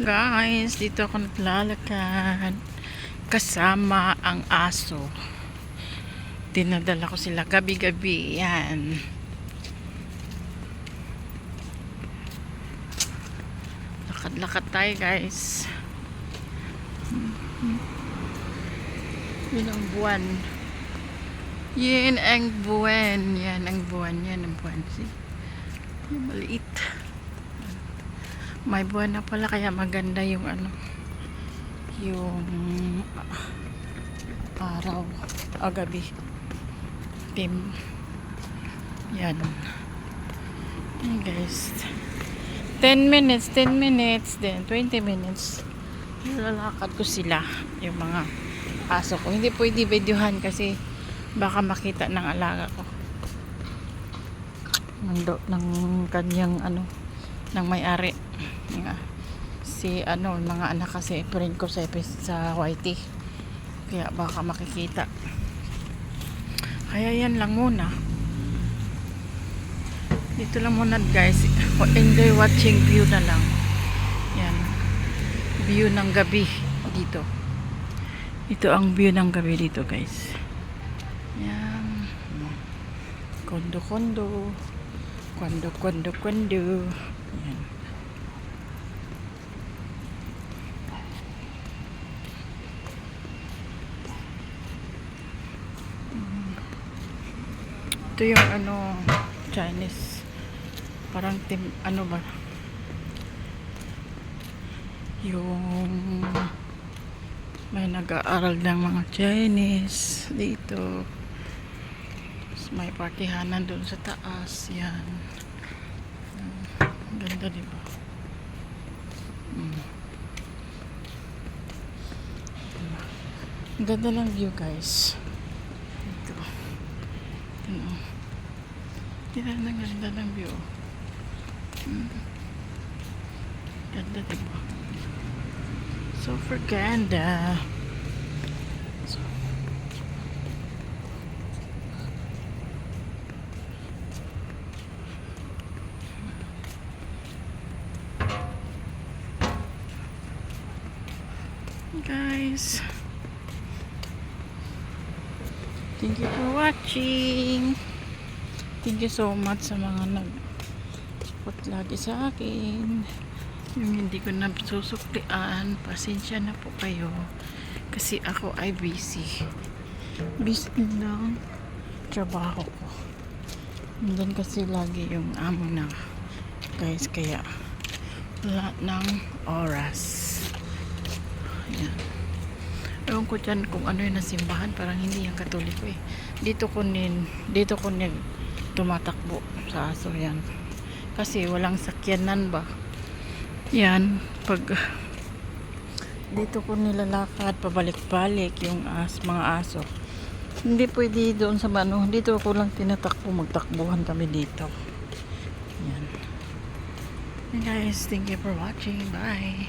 Guys, dito ako naglalakad kasama ang aso. Dinadala ko sila gabi-gabi. Yan. Lakad-lakad tayo guys. Yun ang buwan. Yan ang buwan. Yan ang buwan. Yan ang buwan. See? Yung maliit. May buwan na pala kaya maganda yung ano yung ah, araw o gabi. Tim. Yan. Yan guys. 10 minutes, 10 minutes, then 20 minutes. Lalakad ko sila, yung mga aso ko. Hindi pwede videohan kasi baka makita ng alaga ko. Ng, do- ng kanyang ano, ng may-ari. Nga. Si ano, mga anak kasi friend ko sa, sa YT. Kaya baka makikita. Kaya yan lang muna. Dito lang muna guys. Enjoy watching view na lang. Yan. View ng gabi dito. Ito ang view ng gabi dito guys. Yan. Kondo-kondo. Kondo-kondo-kondo. Yan. Ito yung ano Chinese. Parang tim ano ba? Yung may nag-aaral ng mga Chinese dito. Tapos may partihanan doon sa taas yan. Ganda diba mm. Ang ganda ng view guys. Dito ano Tingnan ang ganda ng view. Hmm. Ganda diba? Super ganda. So, guys thank you for watching Thank you so much sa mga nag support lagi sa akin. Yung hindi ko na susuklian, pasensya na po kayo. Kasi ako ay busy. Busy ng trabaho ko. Nandun kasi lagi yung amo na guys, kaya wala ng oras. Ayan. Ewan ko dyan kung ano yung nasimbahan, parang hindi yung katoliko eh. Dito ko nin, dito ko nin tumatakbo sa aso yan. Kasi walang sakyanan ba. Yan, pag dito ko nilalakad, pabalik-balik yung as, mga aso. Hindi pwede doon sa ano, dito ko lang tinatakbo, magtakbuhan kami dito. Yan. And guys, thank you for watching. Bye.